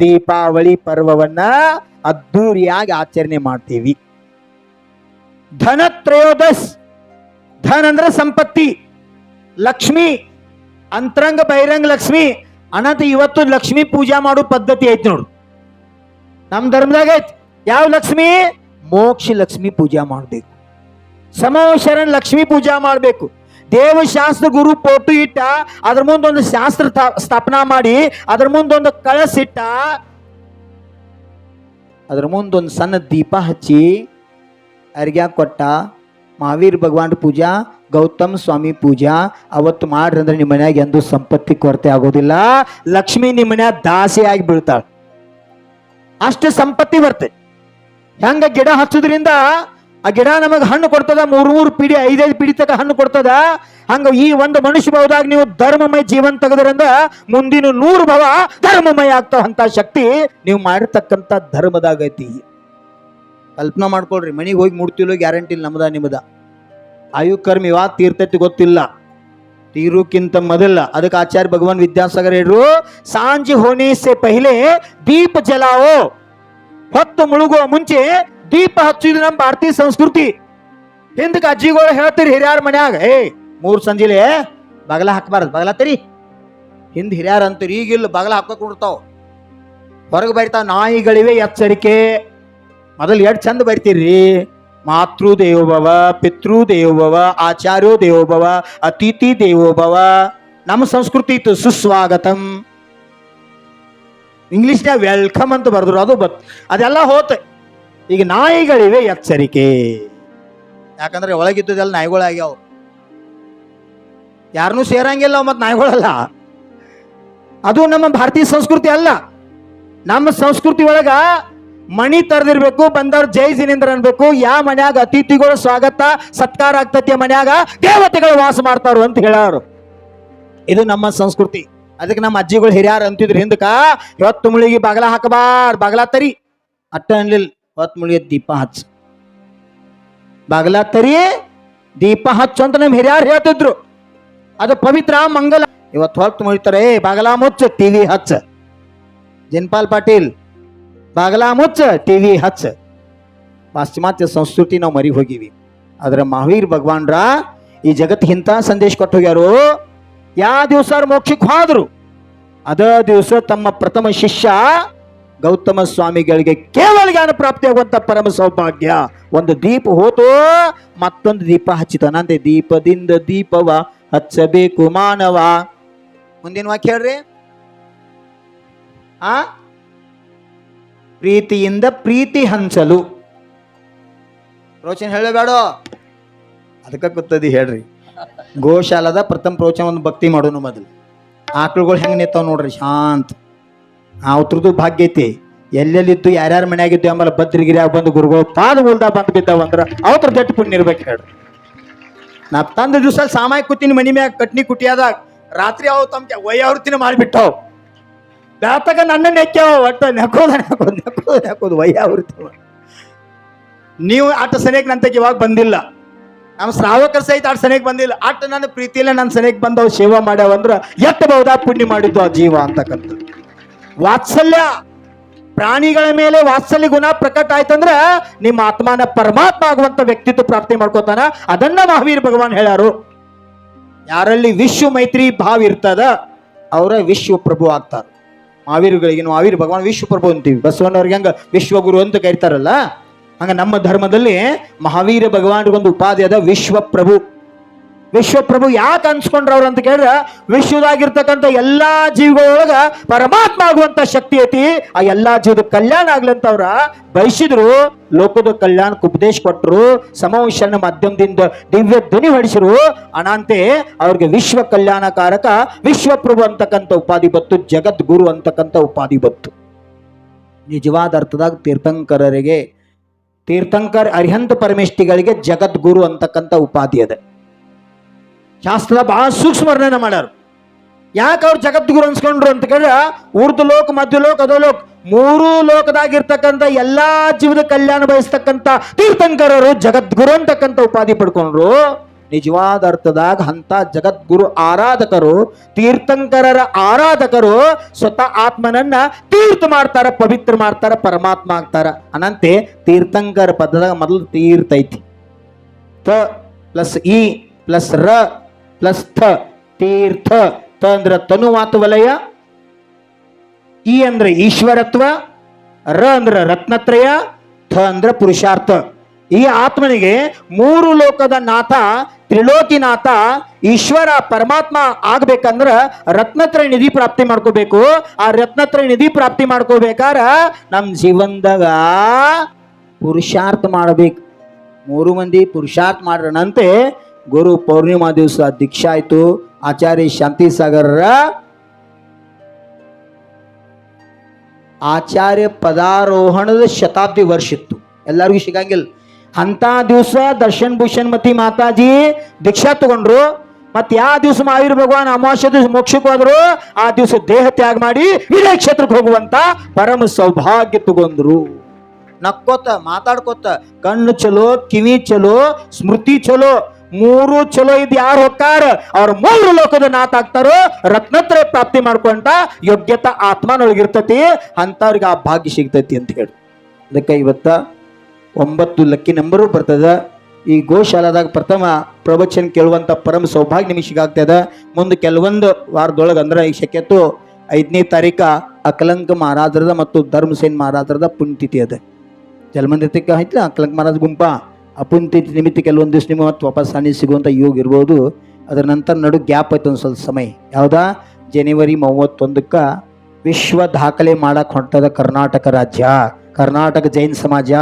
ದೀಪಾವಳಿ ಪರ್ವವನ್ನ ಅದ್ದೂರಿಯಾಗಿ ಆಚರಣೆ ಮಾಡ್ತೀವಿ. ಧನ ತ್ರಯೋದಶ್ ಧನ ಅಂದ್ರೆ ಸಂಪತ್ತಿ, ಲಕ್ಷ್ಮಿ, ಅಂತರಂಗ ಬಹಿರಂಗ ಲಕ್ಷ್ಮಿ, ಅನಂತ ಇವತ್ತು ಲಕ್ಷ್ಮಿ ಪೂಜಾ ಮಾಡೋ ಪದ್ಧತಿ ಐತಿ ನೋಡು. ನಮ್ಮ ಧರ್ಮದಾಗ ಐತಿ. ಯಾವ ಲಕ್ಷ್ಮಿ? ಮೋಕ್ಷ ಲಕ್ಷ್ಮಿ ಪೂಜಾ ಮಾಡಬೇಕು. ಸಮವಶರಣ ಲಕ್ಷ್ಮಿ ಪೂಜಾ ಮಾಡಬೇಕು. ದೇವಶಾಸ್ತ್ರ ಗುರು ಫೋಟೋ ಇಟ್ಟ, ಅದ್ರ ಮುಂದೊಂದು ಶಾಸ್ತ್ರ ಸ್ಥಾಪನಾ ಮಾಡಿ, ಅದ್ರ ಮುಂದೊಂದು ಕಳಸಿಟ್ಟ ಅದ್ರ ಮುಂದೊಂದು ಸಣ್ಣ ದೀಪ ಹಚ್ಚಿ, ಅರ್ಗ್ಯಾ ಕೊಟ್ಟ, ಮಹಾವೀರ್ ಭಗವಾನ್ ಪೂಜಾ, ಗೌತಮ್ ಸ್ವಾಮಿ ಪೂಜಾ, ಅವತ್ತು ಮಾಡ್ರಿ ಅಂದ್ರೆ ನಿಮ್ಮ ಮನ್ಯಾಗ ಎಂದು ಸಂಪತ್ತಿ ಕೊರತೆ ಆಗೋದಿಲ್ಲ. ಲಕ್ಷ್ಮಿ ನಿಮ್ಮ ಮನ್ಯಾಗ ದಾಸಿಯಾಗಿ ಬೀಳ್ತಾಳ. ಅಷ್ಟು ಸಂಪತ್ತಿ ಬರ್ತದೆ. ಹೆಂಗ ಗಿಡ ಹಚ್ಚೋದ್ರಿಂದ ಆ ಗಿಡ ನಮಗೆ ಹಣ್ಣು ಕೊಡ್ತದ? ಮೂರು ಮೂರು ಪಿಡಿ, ಐದೈದು ಪಿಡಿ ತಕ ಹಣ್ಣು ಕೊಡ್ತದ? ಹಂಗ ಈ ಒಂದು ಮನುಷ್ಯ ಭಾವದಾಗ ನೀವು ಧರ್ಮಮಯ ಜೀವನ ತೆಗೆದ್ರಿಂದ ಮುಂದಿನ ನೂರು ಭಾವ ಧರ್ಮಮಯ ಆಗ್ತಾವ ಅಂತ ಶಕ್ತಿ ನೀವು ಮಾಡಿರ್ತಕ್ಕಂಥ ಧರ್ಮದಾಗ ಐತಿ. ಕಲ್ಪನಾ ಮಾಡ್ಕೊಳ್ರಿ, ಮನೆಗೆ ಹೋಗಿ ಮುಡ್ತಿಲ್ಲೋ ಗ್ಯಾರಂಟಿ ಇಲ್ಲ ನಮ್ದ ನಿಮ್ಮದ ಆಯು ಕರ್ಮ ತೀರ್ತೈತಿ ಗೊತ್ತಿಲ್ಲ. ತೀರುಕ್ಕಿಂತ ಮೊದಲ. ಅದಕ್ಕೆ ಆಚಾರ್ಯ ಭಗವಾನ್ ವಿದ್ಯಾಸಾಗರ್ ಹೇಳ್ರು, ಸಾಂಜಿ ಹೋನೆ ಸೆ ದೀಪ ಜಲಾವೋ, ಹೊತ್ತು ಮುಳುಗುವ ಮುಂಚೆ ದೀಪ ಹಚ್ಚಿದ್ರು ನಮ್ಮ ಭಾರತೀಯ ಸಂಸ್ಕೃತಿ. ಹಿಂದಕ್ಕೆ ಅಜ್ಜಿಗಳು ಹೇಳ್ತೀರಿ ಹಿರಿಯಾರ ಮನ್ಯಾಗ, ಏ, ಮೂರ್ ಸಂಜಿಲೆ ಬಗಲ ಹಾಕ್ಬಾರ್ದು, ಬಗಲ ತರಿ ಹಿಂದ್ ಹಿರಿಯಾರ ಅಂತೀರಿ, ಈಗಿಲ್ಲ ಬಗಲ ಹಾಕೋಕ್ ಕೊಡ್ತಾವ ಹೊರಗೆ ಬರಿತಾವ, ನಾಯಿಗಳಿವೆ ಎಚ್ಚರಿಕೆ. ಮೊದಲು ಎರಡು ಚಂದ ಬರಿತೀರಿ? ಮಾತೃ ದೇವೋಭವ ಪಿತೃ ದೇವೋಭವ ಆಚಾರ್ಯೋ ದೇವೋಭವ ಅತಿಥಿ ದೇವೋಭವ ನಮ್ಮ ಸಂಸ್ಕೃತಿ ಇತ್ತು ಸುಸ್ವಾಗತಂ. ಇಂಗ್ಲಿಷ್ನ ವೆಲ್ಕಮ್ ಅಂತ ಬರೆದ್ರು, ಅದು ಬತ್ ಅದೆಲ್ಲ ಹೋತ ಈಗ ನಾಯಿಗಳಿವೆ, ಎಚ್ಚರಿಕೆ. ಯಾಕಂದ್ರೆ ಒಳಗಿದ್ದುದೆಲ್ಲ ನಾಯಿಗಳಾಗ್ಯಾವ. ಯಾರನ್ನೂ ಸೇರಂಗಿಲ್ಲ ಮತ್ತು ನಾಯಿಗಳಲ್ಲ. ಅದು ನಮ್ಮ ಭಾರತೀಯ ಸಂಸ್ಕೃತಿ ಅಲ್ಲ. ನಮ್ಮ ಸಂಸ್ಕೃತಿ ಒಳಗ ಮಣಿ ತರದಿರ್ಬೇಕು, ಬಂದವ್ರು ಜೈ ಜಿನೇಂದ್ರ ಅನ್ಬೇಕು. ಯಾವ ಮನ್ಯಾಗ ಅತಿಥಿಗಳು ಸ್ವಾಗತ, ಸತ್ಕಾರ ಆಗ್ತತಿ ಮನ್ಯಾಗ, ದೇವತೆಗಳು ವಾಸ ಮಾಡ್ತಾರು ಅಂತ ಹೇಳಾರು. ಇದು ನಮ್ಮ ಸಂಸ್ಕೃತಿ. ಅದಕ್ಕೆ ನಮ್ಮ ಅಜ್ಜಿಗಳು ಹಿರಿಯಾರು ಅಂತಿದ್ರು ಹಿಂದಕ್ಕ ಇವತ್ತು ಮುಳಿಗೆ ಬಗಲ ಹಾಕಬಾರ್, ಬಗಲ ತರಿ. ಅಟ್ಟ ಅನ್ಲಿಲ್ಲ ಹೊತ್ತು ಮುಳಿಗೆ ದೀಪ ಹಚ್ಚ. ಬಾಗಲ ತರಿ, ದೀಪ ಹಚ್ಚು ಅಂತ ನಮ್ಮ ಹಿರಿಯಾರು ಹೇಳ್ತಿದ್ರು. ಅದು ಪವಿತ್ರ ಮಂಗಲ. ಇವತ್ತು ಹೊತ್ತು ಮುಳಿತಾರೆ, ಏ, ಬಾಗಲ ಮುಚ್ಚ ಟಿವಿ ಹಚ್ಚ. ಜನ್ಪಾಲ್ ಪಾಟೀಲ್, ಬಾಗಲ ಮುಚ್ಚ ಟಿವಿ ಹಚ್ಚ. ಪಾಶ್ಚಿಮಾತ್ಯ ಸಂಸ್ಕೃತಿ ನಾವು ಮರಿ ಹೋಗಿವಿ. ಆದ್ರೆ ಮಹಾವೀರ್ ಭಗವಾನ್ರ ಈ ಜಗತ್ ಇಂಥ ಸಂದೇಶ ಕೊಟ್ಟು ಹೋಗ್ಯಾರು. ಯಾವ ದಿವಸ ಮೋಕ್ಷಕ್ಕೆ ಹೋದ್ರು. ಅದ ದಿವಸ ತಮ್ಮ ಪ್ರಥಮ ಶಿಷ್ಯ ಗೌತಮ ಸ್ವಾಮಿಗಳಿಗೆ ಕೇವಲ ಜ್ಞಾನ ಪ್ರಾಪ್ತಿಯಾಗುವಂತ ಪರಮ ಸೌಭಾಗ್ಯ. ಒಂದು ದೀಪ ಹೋತು, ಮತ್ತೊಂದು ದೀಪ ಹಚ್ಚಿತಾನಂತೆ ದೀಪದಿಂದ ದೀಪವ ಹಚ್ಚಬೇಕು ಮಾನವ. ಮುಂದಿನ ವಾಕ್ಯ ಹೇಳ್ರಿ. ಆ? ಪ್ರೀತಿಯಿಂದ ಪ್ರೀತಿ ಹಂಚಲು. ಪ್ರವಚನ ಹೇಳಬೇಡ. ಅದಕ್ಕೆ ಗೊತ್ತದಿ ಹೇಳ್ರಿ. ಗೋಶಾಲದ ಪ್ರಥಮ ಪ್ರವಚನ ಒಂದು ಭಕ್ತಿ ಮಾಡೋನು ಮೊದಲು. ಆಕಳುಗಳು ಹೆಂಗೆ ನಿಂತಾವ ನೋಡ್ರಿ, ಶಾಂತ. ಅವ್ರದ್ದು ಭಾಗ್ಯ ಐತಿ. ಎಲ್ಲೆಲ್ಲಿದ್ದು, ಯಾರ್ಯಾರ ಮನೆಯಾಗಿದ್ದು ಆಮೇಲೆ ಬದ್ರಿಗಿರಿಯಾಗ ಬಂದು ಗುರುಗಳು ಪಾದ ಉಲ್ದ ಬಂದು ಬಿದ್ದಾವ ಅಂದ್ರೆ ಅವ್ರ ದಟ್ಟು ಪುಣ್ಯ ಇರ್ಬೇಕು ಹೇಳ್ರಿ. ನಾ ತಂದ ದಿವಸ ಸಾಮಾಯಿ ಕೂತೀನಿ ಮನಿ ಮ್ಯಾಗ ಕಟ್ನಿ ಕುಟಿಯಾದಾಗ ರಾತ್ರಿ ಅವು ತಮ್ಮ ವಯ್ಯಾವೃತ್ತಿನ ಮಾಡಿಬಿಟ್ಟವು. ಬ್ಯಾತಾಗ ನನ್ನ ನೆಕ್ಕ್ಯಾವ ಒಟ್ಟ ನೆಕ್ಕೋದ, ನೆಕ್ಕೋದು ನೆಕ್ಕೋದು ನೆಕ್ಕೋದು ವಯ್ಯಾವೃತ್ತಿ. ನೀವು ಆಟ ಸನಿಯಕ್ಕೆ ತಗ ಇವಾಗ ಬಂದಿಲ್ಲ. ನಮ್ಮ ಶ್ರಾವಕರ ಸಹಿತ ಆಟ ಸನೇಕ ಬಂದಿಲ್ಲ. ಆಟ ನನ್ನ ಪ್ರೀತಿಯಲ್ಲೇ ನನ್ನ ಸನೇಕ ಬಂದವು, ಸೇವಾ ಮಾಡ್ಯಾವಂದ್ರೆ ಎತ್ತಬಹುದಾ ಪುಣ್ಯ ಮಾಡಿದ್ದು ಆ ಜೀವ ಅಂತಕ್ಕಂಥ ವಾತ್ಸಲ್ಯ. ಪ್ರಾಣಿಗಳ ಮೇಲೆ ವಾತ್ಸಲ್ಯ ಗುಣ ಪ್ರಕಟ ಆಯ್ತಂದ್ರ ನಿಮ್ಮ ಆತ್ಮನ ಪರಮಾತ್ಮ ಆಗುವಂತ ವ್ಯಕ್ತಿತ್ವ ಪ್ರಾಪ್ತಿ ಮಾಡ್ಕೋತಾನ. ಅದನ್ನ ಮಹಾವೀರ್ ಭಗವಾನ್ ಹೇಳ್ಯಾರು. ಯಾರಲ್ಲಿ ವಿಶ್ವ ಮೈತ್ರಿ ಭಾವ ಇರ್ತದ, ಅವರ ವಿಶ್ವ ಪ್ರಭು ಆಗ್ತಾರ. ಮಹಾವೀರ್ಗಳಿಗೆ ಮಹಾವೀರ್ ಭಗವಾನ್ ವಿಶ್ವ ಪ್ರಭು ಅಂತೀವಿ. ಬಸವಣ್ಣವ್ರಿಗೆ ಹಂಗ ವಿಶ್ವಗುರು ಅಂತ ಕರೀತಾರಲ್ಲ, ಹಂಗ ನಮ್ಮ ಧರ್ಮದಲ್ಲಿ ಮಹಾವೀರ ಭಗವಾನ್ಗೊಂದು ಉಪಾಧಿ ಅದ ವಿಶ್ವ ಪ್ರಭು. ವಿಶ್ವಪ್ರಭು ಯಾಕೆ ಅನ್ಸ್ಕೊಂಡ್ರ ಅವ್ರು ಅಂತ ಕೇಳಿದ್ರೆ, ವಿಶ್ವದಾಗಿರ್ತಕ್ಕಂಥ ಎಲ್ಲಾ ಜೀವಗಳೊಳಗ ಪರಮಾತ್ಮ ಆಗುವಂತ ಶಕ್ತಿ ಐತಿ. ಆ ಎಲ್ಲಾ ಜೀವದ ಕಲ್ಯಾಣ ಆಗ್ಲಂತ ಅವ್ರ ಬಯಸಿದ್ರು. ಲೋಕದ ಕಲ್ಯಾಣಕ್ಕೆ ಉಪದೇಶ ಕೊಟ್ಟರು ಸಮವಂಶನ ಮಾಧ್ಯಮದಿಂದ ದಿವ್ಯ ಧ್ವನಿ ಹೊಡಿಸಿರು. ಅನಂತೆ ಅವ್ರಿಗೆ ವಿಶ್ವ ಕಲ್ಯಾಣಕಾರಕ ವಿಶ್ವಪ್ರಭು ಅಂತಕ್ಕಂಥ ಉಪಾಧಿ ಬತ್ತು ಜಗದ್ಗುರು ಅಂತಕ್ಕಂಥ ಉಪಾಧಿ ಬತ್ತು ನಿಜವಾದ ಅರ್ಥದಾಗ ತೀರ್ಥಂಕರರಿಗೆ, ತೀರ್ಥಂಕರ್ ಅರಿಹಂತ ಪರಮೇಷ್ಠಿಗಳಿಗೆ ಜಗದ್ಗುರು ಅಂತಕ್ಕಂಥ ಉಪಾಧಿ ಅದ. ಶಾಸ್ತ್ರದ ಬಹಳ ಸೂಕ್ಷ್ಮ ವರ್ಣನೆ ಮಾಡ್ಯಾರ. ಯಾಕೆ ಅವ್ರು ಜಗದ್ಗುರು ಅನ್ಸ್ಕೊಂಡ್ರು ಅಂತ ಕೇಳಿದ್ರೆ, ಉರ್ದು ಲೋಕ, ಮಧ್ಯ ಲೋಕ ಅದೋ ಲೋಕ, ಮೂರು ಲೋಕದಾಗಿರ್ತಕ್ಕಂಥ ಎಲ್ಲಾ ಜೀವದ ಕಲ್ಯಾಣ ಬಯಸ್ತಕ್ಕಂಥ ತೀರ್ಥಂಕರರು ಜಗದ್ಗುರು ಅಂತಕ್ಕಂಥ ಉಪಾಧಿ ಪಡ್ಕೊಂಡ್ರು. ನಿಜವಾದ ಅರ್ಥದಾಗ ಅಂತ ಜಗದ್ಗುರು ಆರಾಧಕರು, ತೀರ್ಥಂಕರರ ಆರಾಧಕರು ಸ್ವತಃ ಆತ್ಮನನ್ನ ತೀರ್ಥ ಮಾಡ್ತಾರ, ಪವಿತ್ರ ಮಾಡ್ತಾರ, ಪರಮಾತ್ಮ ಆಗ್ತಾರ. ಅನಂತೆ ತೀರ್ಥಂಕರ ಪದದಾಗ ಮೊದಲು ತೀರ್ಥ ಐತಿ. ತ ಪ್ಲಸ್ ಇ ಪ್ಲಸ್ ರ ಪ್ಲಸ್ ಥ ತೀರ್ಥ ತ ಅಂದ್ರೆ ತನುವಾತ ವಲಯ ಈ ಅಂದ್ರೆ ಈಶ್ವರತ್ವ, ರ ಅಂದ್ರೆ ರತ್ನತ್ರಯ ಥ ಅಂದ್ರೆ ಪುರುಷಾರ್ಥ. ಈ ಆತ್ಮನಿಗೆ ಮೂರು ಲೋಕದ ನಾಥ ತ್ರಿಲೋಕಿನಾಥ ಈಶ್ವರ, ಪರಮಾತ್ಮ ಆಗ್ಬೇಕಂದ್ರ ರತ್ನತ್ರಯ ನಿಧಿ ಪ್ರಾಪ್ತಿ ಮಾಡ್ಕೋಬೇಕು. ಆ ರತ್ನತ್ರಯ ನಿಧಿ ಪ್ರಾಪ್ತಿ ಮಾಡ್ಕೋಬೇಕಾರ ನಮ್ಮ ಜೀವನದಾಗ ಪುರುಷಾರ್ಥ ಮಾಡಬೇಕು. ಮೂರು ಮಂದಿ ಪುರುಷಾರ್ಥ ಮಾಡ್ರಣಂತೆ ಗುರು ಪೌರ್ಣಿಮಾ ದಿವಸ ದೀಕ್ಷಾ ಆಯ್ತು. ಆಚಾರ್ಯ ಶಾಂತಿ ಸಾಗರರ ಆಚಾರ್ಯ ಪದಾರೋಹಣದ ಶತಾಬ್ದಿ ವರ್ಷ ಇತ್ತು. ಎಲ್ಲರಿಗೂ ಸಿಗಂಗಿಲ್ಲ. ಅಂತ ದಿವಸ ದರ್ಶನ್ ಭೂಷಣ್ ಮತಿ ಮಾತಾಜಿ ದೀಕ್ಷಾ ತಗೊಂಡ್ರು. ಮತ್ತೆ ಯಾವ ದಿವಸ ಮಹಾವೀರ ಭಗವಾನ್ ಅಮಾವಾಸ್ಯ ದಿವಸ ಮೋಕ್ಷಕ್ಕೆ ಹೋದ್ರು, ಆ ದಿವಸ ದೇಹ ತ್ಯಾಗ ಮಾಡಿ ಇದೇ ಕ್ಷೇತ್ರಕ್ಕೆ ಹೋಗುವಂತ ಪರಮ ಸೌಭಾಗ್ಯ ತಗೊಂಡ್ರು. ನಕ್ಕೋತ ಮಾತಾಡ್ಕೋತ ಕಣ್ಣು ಚಲೋ, ಕಿವಿ ಚಲೋ, ಸ್ಮೃತಿ ಚಲೋ ಮೂರು ಚಲೋ ಇದ್ ಯಾರು ಹೋಗ್ತಾರ ಅವ್ರ ಮೂರು ಲೋಕದ ನಾತ್ ಆಗ್ತಾರೋ, ರತ್ನತ್ರಯ ಪ್ರಾಪ್ತಿ ಮಾಡ್ಕೊಂತ ಯೋಗ್ಯತಾ ಆತ್ಮನೊಳಗಿರ್ತತಿ ಅಂತವ್ರಿಗೆ ಆ ಭಾಗ್ಯ ಸಿಗ್ತೈತಿ ಅಂತ ಹೇಳಿ. ಅದಕ್ಕೆ ಇವತ್ತ ಒಂಬತ್ತು ಲಕ್ಕಿ ನಂಬರು ಬರ್ತದ. ಈ ಗೋಶಾಲಾದಾಗ ಪ್ರಥಮ ಪ್ರವಚನ ಕೇಳುವಂತ ಪರಮ ಸೌಭಾಗ್ಯ ನಿಮಗೆ ಸಿಗಾಗ್ತದ. ಮುಂದೆ ಕೆಲವೊಂದು ವಾರದೊಳಗೆ ಅಂದ್ರೆ ಈ ಶಕ್ಯತ್ತು ಐದನೇ ತಾರೀಕ ಅಕಲಂಕ ಮಹಾರಾಜರದ ಮತ್ತು ಧರ್ಮಸೇನ್ ಮಹಾರಾಜರದ ಪುಣ್ಯತಿಥಿ ಅದ. ಜಲಮಂದಿರಕ್ಕೆ ಆಯ್ತು ಅಕಲಂಕ ಮಹಾರಾಜ ಗುಂಪ. ಪುಣ್ಯತಿಥಿ ನಿಮಿತ್ತ ಕೆಲವೊಂದು ದಿವಸ ನಿಮ್ಮ ಮತ್ತು ವಾಪಸ್ ಸಿಗುವಂಥ ಯೋಗ ಇರ್ಬೋದು. ಅದರ ನಂತರ ನಡು ಗ್ಯಾಪ್ ಆಯ್ತು ಒಂದು ಸ್ವಲ್ಪ ಸಮಯ. ಯಾವುದಾ? ಜನವರಿ ಮೂವತ್ತೊಂದಕ್ಕೆ ವಿಶ್ವ ದಾಖಲೆ ಮಾಡಕ್ಕೆ ಹೊಂಟದ ಕರ್ನಾಟಕ ರಾಜ್ಯ. ಕರ್ನಾಟಕ ಜೈನ್ ಸಮಾಜ.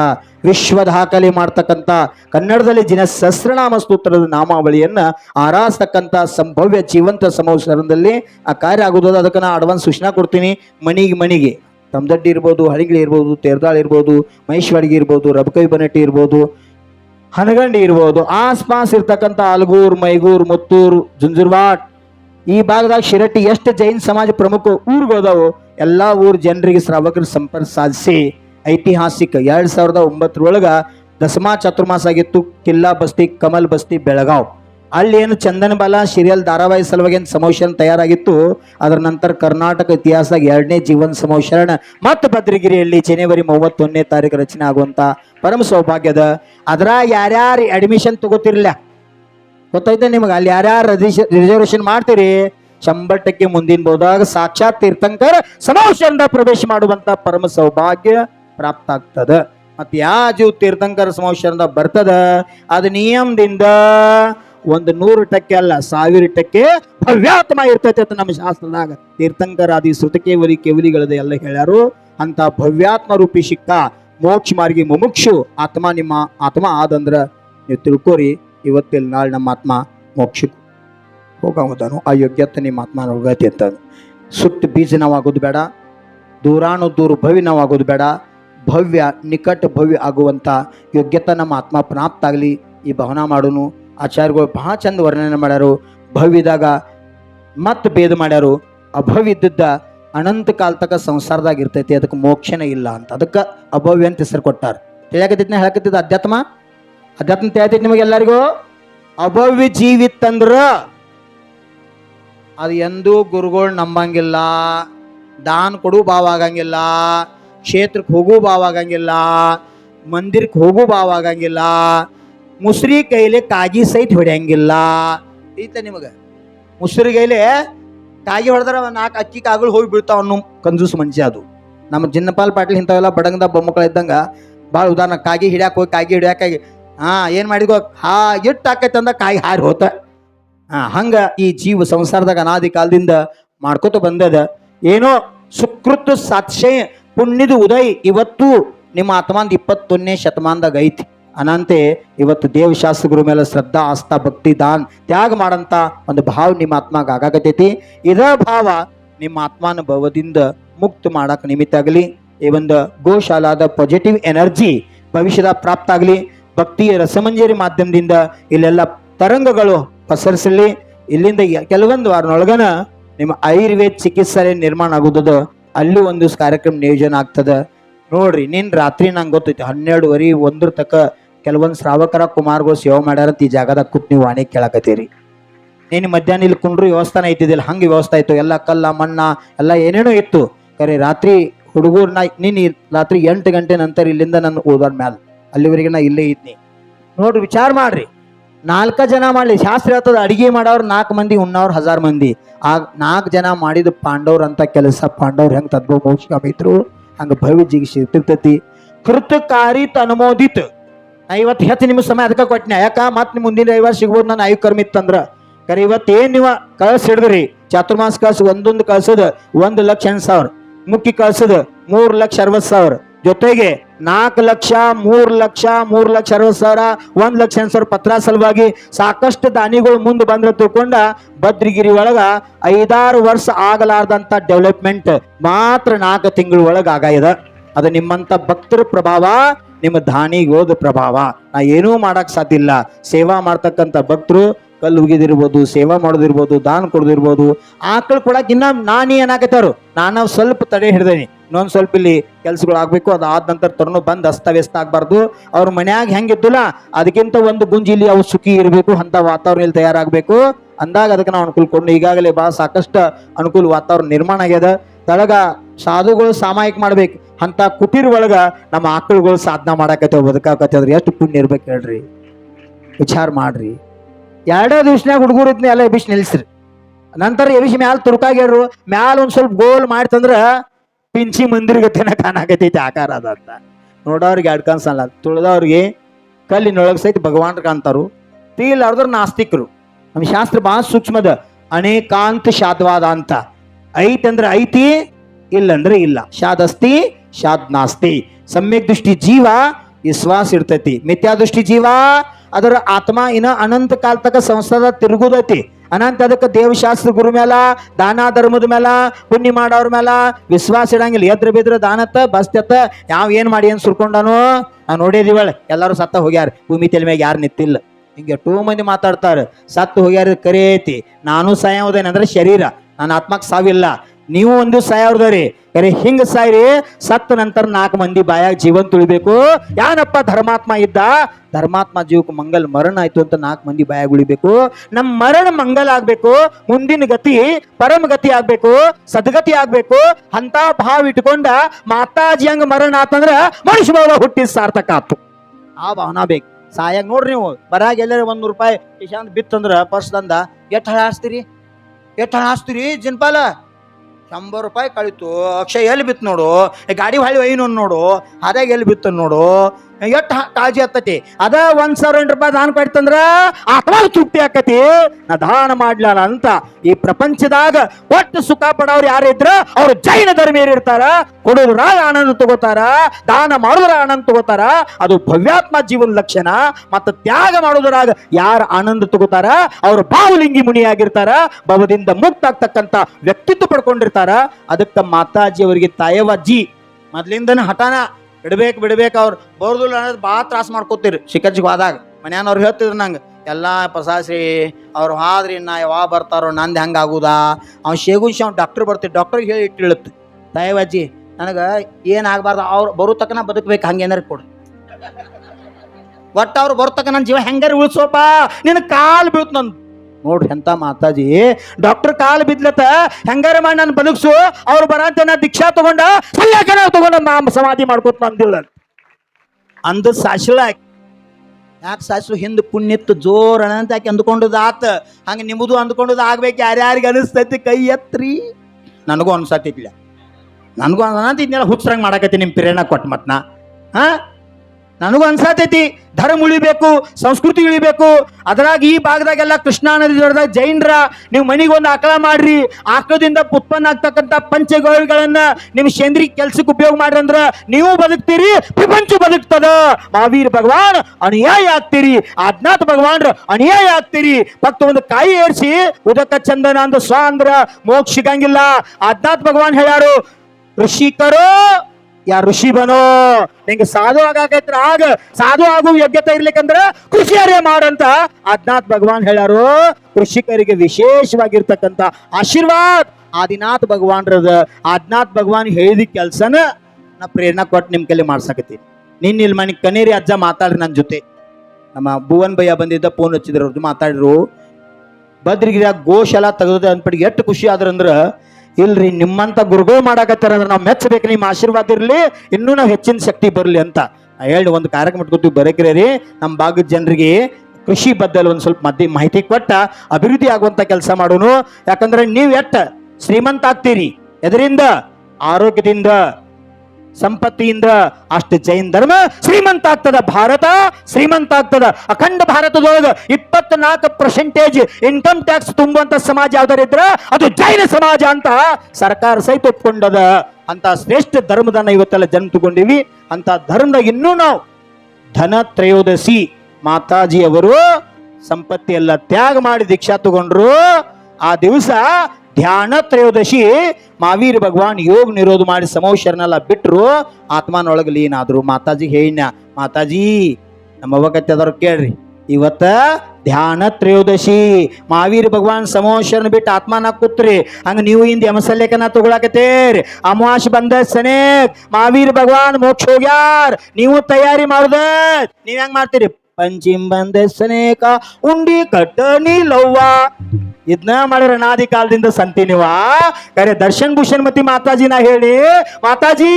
ವಿಶ್ವ ದಾಖಲೆ ಮಾಡ್ತಕ್ಕಂಥ ಕನ್ನಡದಲ್ಲಿ ಜಿನ ಸಹಸ್ರನಾಮ ಸ್ತೋತ್ರದ ನಾಮಾವಳಿಯನ್ನ ಆರಾಸ್ತಕ್ಕಂಥ ಸಂಭವ್ಯ ಜೀವಂತ ಸಮಾವೇಶದಲ್ಲಿ ಆ ಕಾರ್ಯ ಆಗೋದು ಅದಕ್ಕೆ ನಾ ಅಡ್ವಾನ್ಸ್ ಸೂಚನಾ ಕೊಡ್ತೀನಿ. ಮನೆಗೆ ಮನಿಗೆ. ತಮ್ದಡ್ಡಿ ಇರ್ಬೋದು ಹಳಿಗಳಿರ್ಬೋದು ತೇರ್ದಾಳ್ ಇರ್ಬೋದು ಮಹೇಶ್ವಾಡಿಗೆ ಇರ್ಬೋದು, ರಬಕವಿ ಬನಟ್ಟಿ ಇರ್ಬೋದು ಹನಗಂಡಿ ಇರ್ಬೋದು, ಆಸ್ಪಾಸ್ ಇರ್ತಕ್ಕಂಥ ಅಲ್ಗೂರ್ ಮೈಗೂರ್, ಮುತ್ತೂರು ಜುಂಜುರ್ವಾಟ್ ಈ ಭಾಗದಾಗ ಶಿರಟ್ಟಿ ಎಷ್ಟು ಜೈನ್ ಸಮಾಜ ಪ್ರಮುಖ ಊರುಗಳದಾವು ಎಲ್ಲ ಊರ್ ಜನರಿಗೆ ಶ್ರಾವಕರ ಸಂಪರ್ಕ ಸಾಧಿಸಿ, ಐತಿಹಾಸಿಕ ಎರಡು ಸಾವಿರದ ಒಂಬತ್ತರೊಳಗ ದಸಮಾ ಚತುರ್ಮಾಸ ಆಗಿತ್ತು, ಕಿಲ್ಲಾ ಬಸ್ತಿ, ಕಮಲ್ ಬಸ್ತಿ, ಬೆಳಗಾವ್. ಅಲ್ಲಿ ಏನು ಚಂದನ ಬಾಲ ಸೀರಿಯಲ್ ಧಾರಾವಾಹಿ ಸಲುವಾಗಿ ಏನು ಸಮೋಷಣ ತಯಾರಾಗಿತ್ತು. ಅದರ ನಂತರ ಕರ್ನಾಟಕ ಇತಿಹಾಸದಾಗ ಎರಡನೇ ಜೀವನ ಸಮೋಷರಣ. ಮತ್ತು ಭದ್ರಗಿರಿಯಲ್ಲಿ ಜನವರಿ ಮೂವತ್ತೊಂದನೇ ತಾರೀಕು ರಚನೆ ಆಗುವಂತ ಪರಮ ಸೌಭಾಗ್ಯದ. ಅದರ ಯಾರ್ಯಾರು ಅಡ್ಮಿಷನ್ ತಗೋತಿರ್ಲಿಲ್ಲ? ಗೊತ್ತೈತೆ ನಿಮಗೆ? ಅಲ್ಲಿ ಯಾರ್ಯಾರು ರಿಸರ್ವೇಷನ್ ಮಾಡ್ತೀರಿ? ಶಂಬರ್ ಟಕ್ಕೆ ಮುಂದಿನ ಹೋದಾಗ ಸಾಕ್ಷಾತ್ ತೀರ್ಥಂಕರ್ ಸಮೋಷಣದ ಪ್ರವೇಶ ಮಾಡುವಂತ ಪರಮ ಸೌಭಾಗ್ಯ ಪ್ರಾಪ್ತ ಆಗ್ತದ. ಮತ್ತು ಯಾವ ಜೀವ ತೀರ್ಥಂಕರ ಸಮೋಷಣದ ಬರ್ತದ? ಅದು ನಿಯಮದಿಂದ ಒಂದು ನೂರು ಟಕ್ಕೆ ಅಲ್ಲ, ಸಾವಿರ ಟಕ್ಕೆ ಭವ್ಯಾತ್ಮ ಇರ್ತೈತೆ ಅಂತ ನಮ್ಮ ಶಾಸ್ತ್ರದಾಗ ತೀರ್ಥಂಕರಾದಿ ಶ್ರುತಕೇವಲಿ ಕೇವಲಿಗಳದ ಎಲ್ಲ ಹೇಳ್ಯಾರು. ಅಂತ ಭವ್ಯಾತ್ಮ ರೂಪಿ ಸಿಕ್ಕ ಮೋಕ್ಷ ಮಾರ್ಗಿ ಮುಮುಕ್ಷು, ಆತ್ಮ ನಿಮ್ಮ ಆತ್ಮ ಆದಂದ್ರ ನೀವು ತಿಳ್ಕೋರಿ ಇವತ್ತಿಲ್ಲಿ ನಾಳೆ ನಮ್ಮ ಆತ್ಮ ಮೋಕ್ಷಕ್ಕೆ ಹೋಗೋದನು ಆ ಯೋಗ್ಯತೆ ನಿಮ್ಮ ಆತ್ಮ ಹೋಗತಿ ಅಂತ. ಸುತ್ತ ಬೀಜ ನಾವಾಗೋದು ಬೇಡ ದೂರಾನು ದೂರ ಭವಿ ನಾವಾಗೋದು ಬೇಡ, ಭವ್ಯ ನಿಕಟ ಭವ್ಯ ಆಗುವಂಥ ಯೋಗ್ಯತೆ ನಮ್ಮ ಆತ್ಮ ಪ್ರಾಪ್ತ ಆಗಲಿ, ಈ ಭವನ ಮಾಡೋನು. ಆಚಾರ್ಯಗಳು ಬಹಳ ಚಂದ ವರ್ಣನೆ ಮಾಡ್ಯಾರು. ಭವ್ಯದಾಗ ಮತ್ತೆ ಭೇದ ಮಾಡ್ಯಾರು. ಅಭವಿದ್ದ ಅನಂತ ಕಾಲ ತಕ ಸಂಸಾರದಾಗ ಇರ್ತೈತಿ, ಅದಕ್ಕೆ ಮೋಕ್ಷನೇ ಇಲ್ಲ ಅಂತ. ಅದಕ್ಕೆ ಅಭವ್ಯ ಅಂತ ಹೆಸರು ಕೊಟ್ಟಾರ. ತಿಳಿಯಾಕತ್ತಿದ್ನ ಹೇಳಕತ್ತಿದ್ದ ಅಧ್ಯಾತ್ಮ? ಅಧ್ಯಾತ್ಮ ನಿಮಗೆ ನಿಮಗೆಲ್ಲರಿಗೂ ಅಭವ್ಯ ಜೀವಿತ್ತಂದ್ರ ಅದು ಎಂದೂ ಗುರುಗಳು ನಂಬಂಗಿಲ್ಲ, ದಾನ್ ಕೊಡು ಭಾವ ಆಗಂಗಿಲ್ಲ, ಕ್ಷೇತ್ರಕ್ಕೆ ಹೋಗು ಭಾವ ಆಗಂಗಿಲ್ಲ, ಮಂದಿರಕ್ಕೆ ಹೋಗು ಭಾವ ಆಗಂಗಿಲ್ಲ ಮುಸ್ರಿ ಕೈಲೆ ಕಾಗಿ ಸೈಟ್ ಹೊಡೆಯಂಗಿಲ್ಲ. ಈತ ನಿಮಗೆ. ಮುಸ್ರಿ ಕೈಲೆ ಕಾಗಿ ಹೊಡೆದ್ರ ನಾಲ್ಕು ಅಕ್ಕಿ ಕಾಗಳು ಹೋಗಿ ಬೀಳ್ತಾವ ಅನ್ನೋ ಕಂಜೂಸ್ ಮನುಷ್ಯ ಅದು. ನಮ್ಮ ಜಿನ್ನಪಾಲ್ ಪಾಟೀಲ್ ಇಂಥವೆಲ್ಲ ಬಡಂಗದ ಬೊಮ್ಮಕ್ಕಳ ಇದ್ದಂಗ ಭಾಳ ಉದಾಹರಣೆ ಕಾಗಿ ಹಿಡ್ಯಾಕ ಹೋಗಿ ಕಾಗಿ ಹಿಡ್ಯಾಕಾಗಿ ಹಾ ಏನು ಮಾಡಿದ್ಗೋ ಹಾ ಇಟ್ಟು ಆಕೈತೆ ಅಂದ ಕಾಯಿ ಹಾರಿ ಹೋತ. ಹಾ ಹಂಗ ಈ ಜೀವ ಸಂಸಾರದಾಗ ಅನಾದಿ ಕಾಲದಿಂದ ಮಾಡ್ಕೋತ ಬಂದದ. ಏನೋ ಸುಕೃತ ಸಾಕ್ಷಯ ಪುಣ್ಯದ ಉದಯ್ ಇವತ್ತು ನಿಮ್ಮ ಆತ್ಮಾಂದ ಇಪ್ಪತ್ತೊಂದನೇ ಶತಮಾನದಾಗ ಐತಿ. ಅನಂತೆ ಇವತ್ತು ದೇವಶಾಸ್ತ್ರಗಳ ಮೇಲೆ ಶ್ರದ್ಧಾ, ಆಸ್ಥಾ, ಭಕ್ತಿ, ದಾನ್ ತ್ಯಾಗ ಮಾಡಂತ ಒಂದು ಭಾವ ನಿಮ್ಮ ಆತ್ಮಾಗ ಆಗಾಕತೈತಿ ಇದ ಭಾವ ನಿಮ್ಮ ಆತ್ಮಾನುಭವದಿಂದ ಮುಕ್ತ ಮಾಡಕ್ ನಿಮಿತ್ತ ಆಗಲಿ. ಈ ಒಂದು ಗೋಶಾಲಾದ ಪಾಸಿಟಿವ್ ಎನರ್ಜಿ ಭವಿಷ್ಯದ ಪ್ರಾಪ್ತ ಆಗಲಿ. ಭಕ್ತಿಯ ರಸಮಂಜರಿ ಮಾಧ್ಯಮದಿಂದ ಇಲ್ಲೆಲ್ಲ ತರಂಗಗಳು ಪಸರಿಸಲಿ. ಇಲ್ಲಿಂದ ಕೆಲವೊಂದು ವಾರನೊಳಗನ ನಿಮ್ಮ ಆಯುರ್ವೇದ ಚಿಕಿತ್ಸೆ ನಿರ್ಮಾಣ ಆಗುದದ ಅಲ್ಲಿ ಒಂದು ಕಾರ್ಯಕ್ರಮ ನಿಯೋಜನೆ ಆಗ್ತದ. ನೋಡ್ರಿ, ನಿನ್ ರಾತ್ರಿ ನಂಗೆ ಗೊತ್ತೈತಿ, ಹನ್ನೆರಡುವರೆ, ಒಂದ್ರ ತಕ ಕೆಲವೊಂದು ಶ್ರಾವಕರ ಕುಮಾರ್ಗಳು ಸೇವೆ ಮಾಡ್ಯಾರಂತ ಈ ಜಾಗದಾಗ ಕೂತ್ ನೀವು ವಾಣಿ ಕೇಳಕತ್ತೀರಿ. ನೀನು ಮಧ್ಯಾಹ್ನ ಇಲ್ಲಿ ಕುಂಡ್ರು ವ್ಯವಸ್ಥಾನ ಐತಿದಿಲ್ಲ ಹಂಗೆ ವ್ಯವಸ್ಥೆ ಆಯ್ತು ಎಲ್ಲ ಕಲ್ಲ, ಮಣ್ಣ, ಎಲ್ಲ ಏನೇನೋ ಇತ್ತು. ಕರೆ ರಾತ್ರಿ ಹುಡುಗರು ನಾ ನೀನು ರಾತ್ರಿ ಎಂಟು ಗಂಟೆ ನಂತರ ಇಲ್ಲಿಂದ ನನ್ನ ಓದೋರ್ ಮ್ಯಾಲ. ಅಲ್ಲಿವರೆಗೆ ನಾ ಇಲ್ಲೇ ಇದ್ನಿ. ನೋಡ್ರಿ ವಿಚಾರ ಮಾಡ್ರಿ. ನಾಲ್ಕ ಜನ ಮಾಡಲಿ. ಶಾಸ್ತ್ರ ಹೇಳ್ತದ, ಅಡಿಗೆ ಮಾಡೋರು ನಾಲ್ಕು ಮಂದಿ, ಉಣ್ಣವ್ರು ಹಜಾರ್ ಮಂದಿ. ಆ ನಾಲ್ಕು ಜನ ಮಾಡಿದ ಪಾಂಡವ್ರ ಅಂತ ಕೆಲಸ ಪಾಂಡವ್ರು ಹೆಂಗೆ ತದ್ಭವ ಮೋಕ್ಷ ಇದ್ರು ಹಂಗ ಭವ್ಯ ಜಿಗಿಸಿ ಸಿಗ್ತಿರ್ತೈತಿ ಕೃತಕಾರಿತ ಅನುಮೋದಿತ ಇವತ್ತು ಹೆಚ್ಚು ನಿಮಿಷ ಸಮಯ ಅದಕ್ಕೆ ಕೊಟ್ಟಿನ ಯಾಕ? ಮತ್ತೆ ಮುಂದಿನ ರವಿವಾರ ಸಿಗ್ಬೋದು ನಾನು ಆಯು ಕರ್ಮ ಇತ್ತಂದ್ರ. ಕರೆ, ಇವತ್ತು ಏನು ನೀವು ಕಳ್ಸಿ ಹಿಡಿದ್ರಿ? ಚಾತುರ್ಮಾಸ ಕಳ್ಸಿ, ಒಂದೊಂದು ಕಳ್ಸದ ಒಂದು ಲಕ್ಷ ಎಂಟು ಸಾವಿರ. ಮುಕ್ಕಿ ಕಳ್ಸದ ಮೂರು ಲಕ್ಷ ಅರವತ್ ಸಾವಿರ. ಜೊತೆಗೆ ನಾಲ್ಕು ಲಕ್ಷ, ಮೂರು ಲಕ್ಷ ಮೂರು ಲಕ್ಷ ಅರವತ್ ಸಾವಿರ, ಒಂದ್ ಲಕ್ಷ ಎಂಟು ಸಾವಿರ ಪತ್ರ ಸಲುವಾಗಿ ಸಾಕಷ್ಟು ದಾನಿಗಳು ಮುಂದೆ ಬಂದ್ರೆ ತಿಳ್ಕೊಂಡ ಭದ್ರಗಿರಿ ಒಳಗ ಐದಾರು ವರ್ಷ ಆಗಲಾರ್ದಂಥ ಡೆವಲಪ್ಮೆಂಟ್ ಮಾತ್ರ ನಾಲ್ಕು ತಿಂಗಳ ಒಳಗೆ ಆಗಾಯದ. ಅದು ನಿಮ್ಮಂತ ಭಕ್ತರ ಪ್ರಭಾವ. ನಿಮ್ಮ ದಾನಿಗೋದ ಪ್ರಭಾವ. ನಾ ಏನೂ ಮಾಡಕ್ಕೆ ಸಾಧ್ಯ ಇಲ್ಲ. ಸೇವಾ ಮಾಡ್ತಕ್ಕಂಥ ಭಕ್ತರು ಕಲ್ಲು ಉಗಿದಿರ್ಬೋದು, ಸೇವಾ ಮಾಡೋದಿರ್ಬೋದು, ದಾನ ಕೊಡೋದಿರ್ಬೋದು. ಆಕಳು ಕೊಡಕ್ ಇನ್ನ ನಾನಿ ಏನಾಗತ್ತಾರು ನಾನು ಸ್ವಲ್ಪ ತಡೆ ಹಿಡ್ದೇನಿ. ಇನ್ನೊಂದ್ ಸ್ವಲ್ಪ ಇಲ್ಲಿ ಕೆಲ್ಸಗಳು ಅದು ಆದ ನಂತರ ತರನು ಬಂದು ಅಸ್ತವ್ಯಸ್ತ ಆಗಬಾರ್ದು. ಅವ್ರ ಮನ್ಯಾಗ ಹೆಂಗಿದ್ದಿಲ್ಲ ಅದಕ್ಕಿಂತ ಒಂದು ಗುಂಜಿ ಇಲ್ಲಿ ಅವು ಸುಖಿ ಇರಬೇಕು, ಅಂತ ವಾತಾವರಣ ಇಲ್ಲಿ ತಯಾರಾಗಬೇಕು. ಅಂದಾಗ ಅದಕ್ಕೆ ನಾವು ಅನುಕೂಲ ಕೊಂಡು ಈಗಾಗಲೇ ಭಾಳ ಸಾಕಷ್ಟು ಅನುಕೂಲ ವಾತಾವರಣ ನಿರ್ಮಾಣ ಆಗ್ಯದ. ತಳಗ ಸಾಧುಗಳು ಸಾಮಾಯಿಕ ಮಾಡ್ಬೇಕು. ಅಂತ ಕುಟೀರ್ ಒಳಗ ನಮ್ಮ ಆಕಳುಗಳು ಸಾಧನ ಮಾಡಾಕತ್ತೇವ ಬದುಕಾಕತ್ತೇವ್ರಿ ಎಷ್ಟು ಪುಣ್ಯ ಇರ್ಬೇಕು ಹೇಳ್ರಿ. ವಿಚಾರ ಮಾಡ್ರಿ. ಎರಡೇ ದಿವ್ಸನಾಗ ಹುಡುಗರು ಇದ್ನ ಎಲ್ಲ ಎಬಿಸಿ ನಿಲ್ಸ್ರಿ. ನಂತರ ಎಬಿಸಿ ಮ್ಯಾಲ ತುರ್ಕಾಗ್ಯಾರು, ಮ್ಯಾಲ ಒಂದು ಸ್ವಲ್ಪ ಗೋಲ್ ಮಾಡ್ತಂದ್ರೆ ಪಿಂಚಿ ಮಂದಿರ ಗತೆನ ಕಾಣಾಕತೈತಿ ಆಕಾರ ಅದ ಅಂತ. ನೋಡೋರ್ಗೆ ಎರಡು ಕನ್ಸಲ್ಲ ತುಳಿದವ್ರಿಗೆ ಕಲ್ಲಿನೊಳಗೆ ಸಹಿತ ಭಗವಾನ್ ಕಾಣ್ತಾರು. ತೀಲಾರ್ದ್ರ ನಾಸ್ತಿಕರು. ನಮ್ಮ ಶಾಸ್ತ್ರ ಭಾಳ ಸೂಕ್ಷ್ಮದ. ಅನೇಕಾಂತ ಶಾದ್ವಾದ ಅಂತ. ಐತಂದ್ರೆ ಐತಿ ಇಲ್ಲಂದ್ರೆ ಇಲ್ಲ. ಶಾದಸ್ತಿ ಶಾದ್ ನಾಸ್ತಿ ಸಮ್ಯಕ್ ದೃಷ್ಟಿ ಜೀವ, ವಿಶ್ವಾಸ ಇರ್ತೈತಿ. ಮಿಥ್ಯಾ ದೃಷ್ಟಿ ಜೀವ, ಅದರ ಆತ್ಮ ಇನ್ನ ಅನಂತ ಕಾಲ ತಕ ಸಂಸ್ಥದ ತಿರುಗುದೈತಿ. ಅನಂತ ಅದಕ್ಕೆ ದೇವಶಾಸ್ತ್ರ ಗುರು ಮೇಲ ದಾನ ಧರ್ಮದ ಮೇಲ ಪುಣ್ಯ ಮಾಡೋರ ಮೇಲ ವಿಶ್ವಾಸ ಇಡಂಗಿಲ್ಲ. ಎದ್ರ ಬಿದ್ರ ದಾನತ್ತ, ಬಸ್ತತ್ತ, ಯಾವ ಏನ್ ಮಾಡಿ ಏನ್ ಸುರ್ಕೊಂಡನು ನಾ ನೋಡಿದೀವಳ ಎಲ್ಲರೂ ಸತ್ತ ಹೋಗ್ಯಾರ. ಭೂಮಿ ತಲೆ ಮ್ಯಾಗ ಯಾರು ನಿಂತಿಲ್ಲ. ಹಿಂಗೆ ಟೂ ಮಂದಿ ಮಾತಾಡ್ತಾರೆ. ಸತ್ತು ಹೋಗ್ಯಾರ ಕರೆ ಐತಿ. ನಾನು ಸಾಯೋದೇನಂದ್ರೆ ಶರೀರ. ನನ್ನ ಆತ್ಮಕ್ ಸಾವಿಲ್ಲ. ನೀವು ಒಂದು ಸಾಯವ್ರದರಿ ಕರೆ ಹಿಂಗ ಸಾಯ್ರಿ ಸತ್ತ ನಂತರ ನಾಲ್ಕು ಮಂದಿ ಬಾಯಾಗ ಜೀವನ್ ತುಳಿಬೇಕು. ಯಾನಪ್ಪ ಧರ್ಮಾತ್ಮ ಇದ್ದ? ಧರ್ಮಾತ್ಮ ಜೀವಕ್ಕೆ ಮಂಗಲ್ ಮರಣ ಆಯ್ತು ಅಂತ ನಾಲ್ಕು ಮಂದಿ ಬಾಯಾಗ ಉಳಿಬೇಕು. ನಮ್ಮ ಮರಣ ಮಂಗಲ್ ಆಗ್ಬೇಕು, ಮುಂದಿನ ಗತಿ ಪರಮ ಗತಿ ಆಗ್ಬೇಕು, ಸದ್ಗತಿ ಆಗ್ಬೇಕು. ಅಂತ ಭಾವ ಇಟ್ಕೊಂಡ ಮಾತಾಜಿ ಹಂಗ ಮರಣ ಆತಂದ್ರ ಮನುಷ್ಯ ಭಾವ ಹುಟ್ಟಿ ಸಾರ್ಥಕ ಆತು. ಆ ಭಾವನಾ ಬೇಕು. ಸಾಯಾಗ ನೋಡ್ರಿ ನೀವು, ಬರಾಗ ಎಲ್ಲರ ಒಂದ್ ರೂಪಾಯಿ ಇಶಾಂತ್ ಬಿತ್ತಂದ್ರ ಪರ್ಸ್ದಂದ. ಎಷ್ಟು ಹಣ ಹಾಸ್ತಿರಿ? ಎಷ್ಟು ಹಣ ಹಾಸ್ತೀರಿ ಜಿನ್ಪಾಲ? ಶಂಬರ್ ರೂಪಾಯಿ ಕಳಿತು, ಅಕ್ಷಯ ಎಲ್ಲಿ ಬಿತ್ತು ನೋಡು? ಗಾಡಿ ಹೊಳಿ ಒಯ್ನು ನೋಡು ಅದಾಗ ಎಲ್ಲಿ ಬಿತ್ತು ನೋಡು? ಎಷ್ಟು ಕಾಳಜಿ ಹತ್ತತಿ ಅದ ಒಂದ್ ಸಾವಿರ ಎಂಟು ರೂಪಾಯಿ ದಾನ ಕೊಡ್ತಂದ್ರ ಆತ್ಮ ತೃಪ್ತಿ ಆಕತಿ. ನಾ ದಾನ ಮಾಡ್ಲಾರ ಅಂತ ಈ ಪ್ರಪಂಚದಾಗ ಒಟ್ಟು ಸುಖ ಪಡೋರು ಯಾರಿದ್ರ ಅವ್ರು ಜೈನ ಧರ್ಮೀಯರು ಇರ್ತಾರ. ಕೊಡೋದ್ರಾಗ ಆನಂದ ತಗೋತಾರ. ದಾನ ಮಾಡೋದ್ರ ಆನಂದ ತಗೋತಾರ. ಅದು ಭವ್ಯಾತ್ಮ ಜೀವನ ಲಕ್ಷಣ. ಮತ್ತು ತ್ಯಾಗ ಮಾಡೋದ್ರಾಗ ಯಾರು ಆನಂದ ತಗೋತಾರ? ಅವ್ರು ಬಾವುಲಿಂಗಿ ಮುನಿಯಾಗಿರ್ತಾರ. ಭವದಿಂದ ಮುಕ್ತ ಆಗ್ತಕ್ಕಂಥ ವ್ಯಕ್ತಿತ್ವ ಪಡ್ಕೊಂಡಿರ್ತಾರ. ಅದಕ್ಕೆ ಮಾತಾಜಿ ಅವರಿಗೆ ತಾಯವಾಜಿ ಮೊದ್ಲಿಂದನ ಹಠಾನ ಬಿಡ್ಬೇಕು ಬಿಡ್ಬೇಕು ಅವ್ರು. ಬರೋದಿಲ್ಲ ಅನ್ನೋದು ಭಾಳ ತ್ರಾಸ ಮಾಡ್ಕೋತೀರಿ. ಶಿಖರ್ಜಿಗೆ ಹೋದಾಗ ಮನ್ಯಾನವ್ರು ಹೇಳ್ತಿದ್ರು ನಂಗೆ, ಎಲ್ಲ ಪ್ರಸಾದ್ರಿ, ಅವ್ರು ಹಾದ್ರಿ ನಾ ಯಾವಾಗ ಬರ್ತಾರೋ, ನಂದು ಹೆಂಗೆ ಆಗುದಾ? ಅವ್ನು ಶೇಗುನ್ಶಿ ಅವ್ನು ಡಾಕ್ಟ್ರ್ ಬರ್ತೀವಿ ಡಾಕ್ಟ್ರಿಗೆ ಹೇಳಿ ಇಟ್ಟಿಳುತ್ತೆ. ದಯವಾಜಿ, ನನಗೆ ಏನಾಗಬಾರ್ದು ಅವ್ರು ಬರೋ ತಕ್ಕ ಬದುಕಬೇಕು ಹಂಗೇನಾರು ಕೊಡು. ಒಟ್ಟು ಅವ್ರು ಬರ್ತಕ್ಕ ನನ್ನ ಜೀವ ಹೆಂಗಾರು ಉಳಿಸೋಪ? ನಿನ್ನ ಕಾಲು ಬೀಳ್ತು ನನ್ ನೋಡ್ರಿ ಎಂತ ಮಾತಾಜಿ. ಡಾಕ್ಟರ್ ಕಾಲು ಬಿದ್ಲತ್ತ, ಹೆಂಗಾರ ಮಾಡಿ ನಾನು ಬದುಕ್ಸು, ಅವ್ರು ಬರಂತ ನಾ ದೀಕ್ಷಾ ತಗೊಂಡ ಸಲ್ಯಾಕನ ತಗೊಂಡ ನಾ ಸಮಾಧಿ ಮಾಡ್ಕೊತ ಅಂದಿಲ್ಲ ಅಂದ ಸಾಸಿಲ ಯಾಕೆ ಸಾಸು ಹಿಂದೆ ಪುಣ್ಯತ್ತು ಜೋರ್ ಅಂತ ಯಾಕೆ ಅಂದ್ಕೊಂಡದ ಆತ. ಹಂಗೆ ನಿಮ್ಮದು ಅಂದ್ಕೊಂಡದ ಆಗ್ಬೇಕು ಯಾರ್ಯಾರಿಗೆ ಅನಿಸ್ತೈತಿ ಕೈ ಎತ್ರಿ? ನನಗೂ ಅನ್ಸತ್ತಿಲ್ಲ ನನಗೂ ಅನ್ನತಿದ್ನೆಲ್ಲ ಹುಚ್ಚರಂಗೆ ಮಾಡಕತ್ತಿ ನಿಮ್ಮ ಪ್ರೇರಣೆ ಕೊಟ್ಟು ಮತ್ ನಾ. ಹಾ? ನನಗೂ ಅನ್ಸಾತೈತಿ, ಧರ್ಮ ಉಳಿಬೇಕು, ಸಂಸ್ಕೃತಿ ಉಳಿಬೇಕು. ಅದ್ರಾಗ ಈ ಭಾಗದಾಗೆಲ್ಲ ಕೃಷ್ಣಾ ನದಿ ದೊಡ್ಡದಾಗ ಜೈನರ, ನೀವು ಮನೆಗೆ ಒಂದು ಆಕಳ ಮಾಡ್ರಿ. ಆಕಳದಿಂದ ಉತ್ಪನ್ನ ಆಗ್ತಕ್ಕಂಥ ಪಂಚಗೌರಿಗಳನ್ನ ನಿಮ್ಮ ಶೇಂದ್ರಿ ಕೆಲ್ಸಕ್ಕೆ ಉಪಯೋಗ ಮಾಡ್ರಿ ಅಂದ್ರ ನೀವು ಬದುಕ್ತೀರಿ, ಪ್ರಪಂಚ ಬದುಕ್ತದ. ಮಹಾವೀರ್ ಭಗವಾನ್, ಅನುಯಾಯಿ ಆಗ್ತೀರಿ. ಆಜ್ಞಾತ ಭಗವಾನ್ ಅನುಯಾಯಿ ಆಗ್ತೀರಿ. ಭಕ್ತ ಒಂದು ಕಾಯಿ ಏರ್ಸಿ, ಉದಕ ಚಂದನ ಅಂದ ಸ್ವ ಅಂದ್ರ ಮೋಕ್ಷ ಸಿಗಂಗಿಲ್ಲ. ಆಜ್ಞಾತ ಭಗವಾನ್ ಹೇಳ್ಯಾರು, ಋಷಿಕರು ಯಾ ಋಷಿ ಬನೋ? ನಿಂಗೆ ಸಾಧು ಆಗಾಕೈತ್ರ? ಆಗ ಸಾಧು ಆಗು ಯೋಗ್ಯತೆ ಇರ್ಲಿಕ್ಕಂದ್ರ ಕೃಷಿಯರೇ ಮಾಡಂತ ಆದಿನಾಥ್ ಭಗವಾನ್ ಹೇಳ್ಯಾರು. ಕೃಷಿಕರಿಗೆ ವಿಶೇಷವಾಗಿರ್ತಕ್ಕಂಥ ಆಶೀರ್ವಾದ್. ಆದಿನಾಥ್ ಭಗವಾನ್ರದ ಆದಿನಾಥ್ ಭಗವಾನ್ ಹೇಳಿದ ಕೆಲ್ಸನ ನಾ ಪ್ರೇರಣಾ ಕೊಟ್ಟು ನಿಮ್ ಕೈಲಿ ಮಾಡ್ಸಕತ್ತೀನಿ. ನಿನ್ನ ಇಲ್ಲಿ ಮನೆ ಕನೇರಿ ಅಜ್ಜ ಮಾತಾಡ್ರಿ ನನ್ನ ಜೊತೆ. ನಮ್ಮ ಭುವನ್ ಭಯ್ಯ ಬಂದಿದ್ದ ಫೋನ್ ಹಚ್ಚಿದ್ರು ಅವ್ರದ್ದು ಮಾತಾಡಿದ್ರು ಬದ್ರಿಗಿರ ಗೋಶಾಲ ತೆಗೆದ ಅಂದ್ಬಿಟ್ಟು ಎಷ್ಟು ಖುಷಿ ಆದ್ರಂದ್ರ ಇಲ್ರಿ, ನಿಮ್ಮಂತ ಗುರುಗಳು ಮಾಡಾಕತ್ತಾರ ಅಂದ್ರೆ ನಾವು ಮೆಚ್ಚಬೇಕು ನಿಮ್ಮ ಆಶೀರ್ವಾದ ಇರಲಿ, ಇನ್ನೂ ನಾವು ಹೆಚ್ಚಿನ ಶಕ್ತಿ ಬರಲಿ ಅಂತ. ಹೇಳಿ ಒಂದು ಕಾರ್ಯಕ್ರಮ ಇಟ್ಕೊತೀವಿ, ಬರಕ್ರೆ ರೀ. ನಮ್ಮ ಭಾಗದ ಜನರಿಗೆ ಕೃಷಿ ಬದ್ದಲ್ಲಿ ಒಂದು ಸ್ವಲ್ಪ ಮಧ್ಯ ಮಾಹಿತಿ ಕೊಟ್ಟ, ಅಭಿವೃದ್ಧಿ ಆಗುವಂಥ ಕೆಲಸ ಮಾಡೋನು. ಯಾಕಂದ್ರೆ ನೀವು ಎಟ್ಟ ಶ್ರೀಮಂತ ಆಗ್ತೀರಿ. ಎದರಿಂದ? ಆರೋಗ್ಯದಿಂದ. ಸಂಪತ್ತಿಯಿಂದ ಅಷ್ಟು ಜೈನ್ ಧರ್ಮ ಶ್ರೀಮಂತ ಆಗ್ತದ ಭಾರತ ಶ್ರೀಮಂತ ಆಗ್ತದ ಅಖಂಡ ಭಾರತದೊಳಗ ಇಪ್ಪತ್ನಾಲ್ಕು ಪರ್ಸೆಂಟೇಜ್ ಇನ್ಕಮ್ ಟ್ಯಾಕ್ಸ್ ತುಂಬುವಂತ ಸಮಾಜ ಯಾವ್ದಾರಿದ್ರ ಅದು ಜೈನ ಸಮಾಜ ಅಂತ ಸರ್ಕಾರ ಸಹಿತ ಒಪ್ಕೊಂಡದ. ಅಂತ ಶ್ರೇಷ್ಠ ಧರ್ಮದನ್ನ ಇವತ್ತೆಲ್ಲ ಜನ್ಮ ತಗೊಂಡಿವಿ. ಅಂತ ಧರ್ಮದ ಇನ್ನೂ ನಾವು ಧನ ತ್ರಯೋದಶಿ ಮಾತಾಜಿ ಅವರು ಸಂಪತ್ತಿ ಎಲ್ಲ ತ್ಯಾಗ ಮಾಡಿ ದೀಕ್ಷಾ ತಗೊಂಡ್ರು. ಆ ದಿವಸ ಧ್ಯಾನ ತ್ರಯೋದಶಿ. ಮಾವೀರ್ ಭಗವಾನ್ ಯೋಗ ನಿರೋಧ ಮಾಡಿ ಸಮೋಶರನೆಲ್ಲ ಬಿಟ್ರು, ಆತ್ಮನೊಳಗೆ ಲೀನಾದ್ರು. ಮಾತಾಜಿ ಹೇಳ ಮಾತಾಜಿ, ನಮ್ಮ ಅವಗತ್ಯದವ್ರು ಕೇಳ್ರಿ. ಇವತ್ತ ಧ್ಯಾನ ತ್ರಯೋದಶಿ. ಮಾವೀರ್ ಭಗವಾನ್ ಸಮೋಶರನ್ ಬಿಟ್ಟು ಆತ್ಮನ ಕೂತ್ರಿ. ಹಂಗ ನೀವು ಹಿಂದೆ ಯಮಸಲ್ಯಕನ ತಗೊಳಕತ್ತೇರಿ. ಅಮಾವಾಸ್ ಬಂದ ಸನೇ ಮಾವೀರ್ ಭಗವಾನ್ ಮೋಕ್ಷ ಹೋಗ್ಯಾರ. ನೀವು ತಯಾರಿ ಮಾಡುದ. ನೀವ್ ಹೆಂಗ್ ಮಾಡ್ತೀರಿ? ಪಂಚಿಮ್ ಬಂದ ಸನೇಕ ಉಂಡಿ ಕಟ್ಟ ನೀಲವ್ವ ಇದನ್ನ ಮಾಡಿರ ಅನಾದಿ ಕಾಲದಿಂದ ಸಂತಿ ನೀವ ಕರೆ ದರ್ಶನ್ ಭೂಷಣ್ ಮತಿ ಮಾತಾಜಿನ ಹೇಳಿ ಮಾತಾಜಿ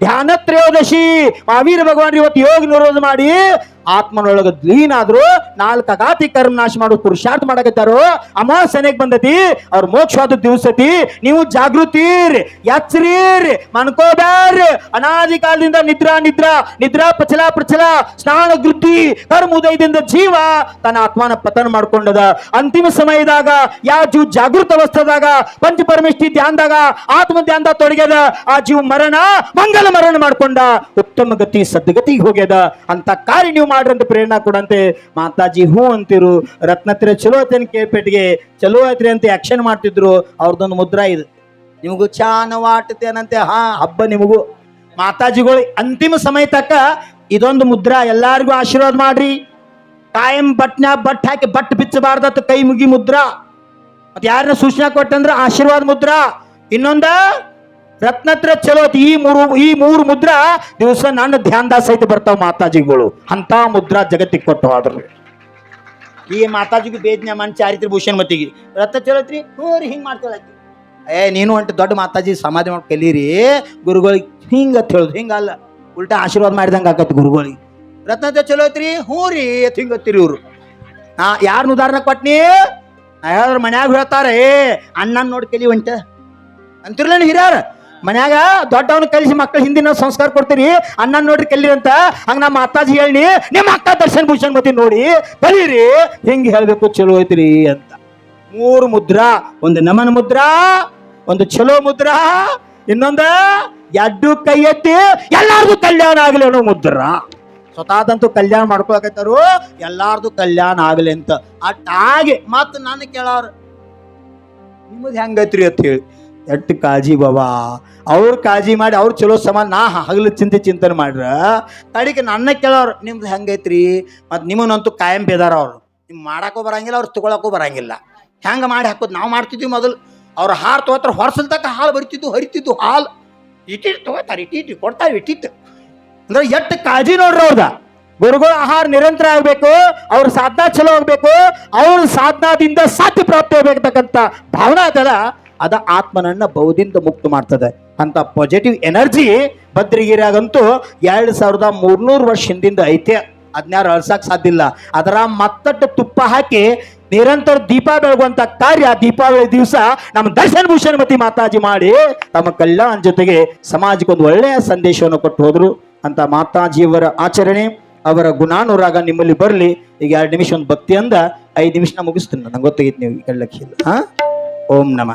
ಧ್ಯಾನ ತ್ರಯೋದಶಿ ಮಾವೀರ ಭಗವಾನ್ ಇವತ್ತು ಯೋಗ ನಿರೋಧ ಮಾಡಿ ಆತ್ಮನೊಳಗ ಲೀನಾದ್ರು ನಾಲ್ಕು ಅಗಾತಿ ಕರ್ಮ ನಾಶ ಮಾಡೋ, ಪುರುಷಾರ್ಥ ಮಾಡಕತ್ತಾರೋ ಅಮಾವಾಸ್ಯನೆಗ್ ಬಂದತಿ, ಅವ್ರ ಮೋಕ್ಷವಾದ ದಿವಸತಿ, ನೀವು ಜಾಗೃತಿರಿ, ಎಚ್ಚರೀರಿ ಮನ್ಕೋಬಾರ್ರಿ ಅನಾದಿ ಕಾಲದಿಂದ ನಿದ್ರಾ ನಿದ್ರಾ ನಿದ್ರಾ ಪ್ರಚಲ ಪ್ರಚಲ, ಸ್ನಾನ ವೃದ್ಧಿ ಕರ್ಮ, ಉದಯದಿಂದ ಜೀವ, ತನ್ನ ಆತ್ಮನ ಪತನ ಮಾಡ್ಕೊಂಡದ. ಅಂತಿಮ ಸಮಯದಾಗ ಯಾವ ಜೀವ ಜಾಗೃತ ಅವಸ್ಥಾದಾಗ ಪಂಚ ಪರಮೇಶ್ವರಿ ಧ್ಯಾನದಾಗ, ಆತ್ಮ ಧ್ಯಾನದ ತೊಡಗ್ಯದ, ಆ ಜೀವ ಮರಣ, ಮಂಗಲ ಮರಣ ಮಾಡ್ಕೊಂಡ, ಉತ್ತಮ ಗತಿ, ಸದ್ಗತಿಗೆ ಹೋಗ್ಯದ. ಅಂತ ಕಾರ್ಯ ನೀವು ಮಾಡ್ರಿ ಅಂತ ಪ್ರೇರಣಾ ಕೊಡಂತೆ. ಮಾತಾಜಿ, ಹೂ ಅಂತಿರು. ರತ್ನತ್ರ ಚಲೋ ಐತೇನ್ ಕೇಳ್ಪೇಟಿಗೆ ಚಲೋ ಆಯ್ತ್ರಿ ಅಂತ ಆಕ್ಷನ್ ಮಾಡ್ತಿದ್ರು. ಅವ್ರದ್ದೊಂದು ಮುದ್ರಾ ಇದು. ನಿಮಗೂ ಚಾನ ವಾಟತೇನಂತೆ ಹಾ, ಹಬ್ಬ ನಿಮಗೂ. ಮಾತಾಜಿಗಳು ಅಂತಿಮ ಸಮಯ ತಕ್ಕ ಇದೊಂದು ಮುದ್ರಾ. ಎಲ್ಲಾರಿಗೂ ಆಶೀರ್ವಾದ ಮಾಡ್ರಿ. ಕಾಯಂ ಬಟ್ನ ಬಟ್ ಹಾಕಿ ಬಟ್ ಬಿಚ್ಚಬಾರ್ದತ್ ಕೈ ಮುಗಿ ಮುದ್ರಾ. ಮತ್ತೆ ಯಾರನ್ನ ಸೂಚನೆ ಕೊಟ್ಟಂದ್ರ ಆಶೀರ್ವಾದ ಮುದ್ರಾ. ಇನ್ನೊಂದ ರತ್ನತ್ರ ಚಲೋ ಐತಿ. ಈ ಮೂರು ಈ ಮೂರು ಮುದ್ರಾ ದಿವಸ ನನ್ನ ಧ್ಯಾನದಾಸ ಸಹಿತ ಬರ್ತಾವ ಮಾತಾಜಿಗಳು. ಅಂತ ಮುದ್ರಾ ಜಗತ್ತಿಗೆ ಕೊಟ್ಟು ಹೋದ್ರು. ಈ ಮಾತಾಜಿಗೆ ಬೇಜ್ಞಾ ಮನ್ ಚಾರಿತ್ರಿ ಭೂಷಣ್ ಮತಿಗೆ ರತ್ನ ಚಲೋ ಐತ್ರಿ ಹ್ಞೂ ರೀ, ಹಿಂಗೆ ಮಾಡ್ತಾಳೆ. ಏ, ನೀನು ಹೊಂಟು ದೊಡ್ಡ ಮಾತಾಜಿ ಸಮಾಧಿ ಮಾಡಿ ಕಲೀರಿ. ಗುರುಗಳಿಗೆ ಹಿಂಗ ಅಂತ ಹೇಳುದು. ಹಿಂಗಲ್ಲ ಉಲ್ಟಾ ಆಶೀರ್ವಾದ ಮಾಡಿದಂಗೆ ಆಗತ್ತೆ ಗುರುಗಳಿಗೆ. ರತ್ನದ ಚಲೋ ಐತ್ರಿ ಹ್ಞೂ ರೀ, ಅಂತ ಹಿಂಗೆ ಹತ್ತಿರಿ ಇವರು. ಹಾಂ ಯಾರನ್ನ ಉದಾಹರಣೆ ಕೊಟ್ನಿ? ಹೇಳಿದ್ರ ಮನ್ಯಾಗ ಹೇಳ್ತಾರೆ, ಏ, ಅಣ್ಣನ ನೋಡಿ ಕಲಿ ಹೊಂಟ ಅಂತಿರ್ಲೇನು ಹಿರಿಯರ? ಮನ್ಯಾಗ ದೊಡ್ಡವನು ಕಲಿಸಿ ಮಕ್ಕಳ ಹಿಂದಿನ ಸಂಸ್ಕಾರ ಕೊಡ್ತೀರಿ ಅನ್ನ ನೋಡ್ರಿ ಕಲ್ಲಿ ಅಂತ, ಹಂಗ ನಮ್ಮ ಅತ್ತಾಜಿ ಹೇಳಿ ನಿಮ್ಮ ಅಕ್ಕ ದರ್ಶನ್ ಭೂಷಣ್ ಮತಿ ನೋಡಿ ಕಲೀರಿ ಹಿಂಗೆ ಹೇಳಬೇಕು ಚಲೋ ಐತ್ರಿ ಅಂತ. ಮೂರು ಮುದ್ರಾ, ಒಂದು ನಮನ ಮುದ್ರಾ, ಒಂದು ಚಲೋ ಮುದ್ರಾ, ಇನ್ನೊಂದ ಎಡ್ಡು ಕೈ ಎತ್ತಿ, ಎಲ್ಲಾರ್ದು ಕಲ್ಯಾಣ ಆಗಲಿ ಅನ್ನೋ ಮುದ್ರಾ. ಸ್ವತಃದಂತೂ ಕಲ್ಯಾಣ ಮಾಡ್ಕೊಳಕತ್ತಾರು ಎಲ್ಲಾರ್ದು ಕಲ್ಯಾಣ ಆಗಲಿ ಅಂತ. ಅಟ್ಟಾಗಿ ಮತ್ ನಾನು ಕೇಳಾರ, ನಿಮ್ಮದು ಹೆಂಗೈತ್ರಿ ಅಂತ ಹೇಳಿ ಎಟ್ಟು ಕಾಳಜಿ ಬಾಬಾ ಅವ್ರ ಕಾಳಜಿ ಮಾಡಿ ಅವ್ರು ಚಲೋ ಸಮಾನ, ನಾ ಹಗಲು ಚಿಂತೆ ಚಿಂತನೆ ಮಾಡ್ರ. ಕಡಿಗೆ ನನ್ನ ಕೇಳೋರು ನಿಮ್ದು ಹೆಂಗೈತ್ರಿ? ಮತ್ತು ನಿಮ್ಮನ್ನಂತೂ ಕಾಯಂ ಬೇದಾರ ಅವ್ರು. ನಿಮ್ಗೆ ಮಾಡಕ್ಕೂ ಬರಂಗಿಲ್ಲ, ಅವ್ರು ತಗೊಳಕ್ಕೂ ಬರಂಗಿಲ್ಲ. ಹೆಂಗೆ ಮಾಡಿ ಹಾಕೋದು ನಾವು ಮಾಡ್ತಿದ್ವಿ ಮೊದಲು. ಅವ್ರು ಹಾರು ತೊಗೋತಾರ ಹೊರಸಲ್ ತಕ್ಕ ಹಾಲು ಬರಿತಿದ್ದು ಹರಿತಿದ್ದು ಹಾಲು. ಇಟ್ಟಿಟ್ಟು ತೊಗೋತಾರೆ ಇಟ್ಟಿಟ್ಟು ಕೊಡ್ತಾರೆ ಇಟ್ಟಿತ್ತು ಅಂದ್ರೆ ಎಷ್ಟು ಕಾಳಜಿ ನೋಡ್ರಿ ಅವ್ರದ? ಗುರುಗಳ ಆಹಾರ ನಿರಂತರ ಆಗ್ಬೇಕು, ಅವ್ರ ಸಾಧನ ಚಲೋ ಆಗಬೇಕು, ಅವ್ರ ಸಾಧನಾದಿಂದ ಸಾಧ್ಯ ಪ್ರಾಪ್ತಿ ಆಗ್ಬೇಕಂತ ಭಾವನೆ ಅದಲ್ಲ, ಅದ ಆತ್ಮನನ್ನ ಬೌದಿಂದ ಮುಕ್ತ ಮಾಡ್ತದೆ. ಅಂತ ಪಾಸಿಟಿವ್ ಎನರ್ಜಿ ಭದ್ರಗಿರಿಯಾಗಂತೂ ಎರಡು ಸಾವಿರದ ಮೂರ್ನೂರು ವರ್ಷ ಹಿಂದಿಂದ ಐತೆ. ಅದ್ನ್ಯಾರು ಅಳ್ಸಕ್ಕೆ ಸಾಧ್ಯ ಇಲ್ಲ. ಅದರ ಮತ್ತಟ್ಟು ತುಪ್ಪ ಹಾಕಿ ನಿರಂತರ ದೀಪ ಬೆಳಗುವಂತ ಕಾರ್ಯ ದೀಪಾವಳಿ ದಿವಸ ನಮ್ಮ ದರ್ಶನ್ ಭೂಷಣ್ ಮತಿ ಮಾತಾಜಿ ಮಾಡಿ ತಮ್ಮ ಕಲ್ಯಾಣ ಜೊತೆಗೆ ಸಮಾಜಕ್ಕೆ ಒಂದು ಒಳ್ಳೆಯ ಸಂದೇಶವನ್ನು ಕೊಟ್ಟು ಹೋದ್ರು ಅಂತ ಮಾತಾಜಿಯವರ ಆಚರಣೆ, ಅವರ ಗುಣಾನುರಾಗ ನಿಮ್ಮಲ್ಲಿ ಬರಲಿ. ಈಗ ಎರಡು ನಿಮಿಷ ಒಂದು ಭಕ್ತಿ ಅಂದ ಐದು ನಿಮಿಷ ಮುಗಿಸ್ತೀನಿ. ನಂಗೆ ಗೊತ್ತಾಗಿತ್ತು ನೀವು ಹೇಳಕ್ಕೆ ಹಾಂ? ಓಂ ನಮ.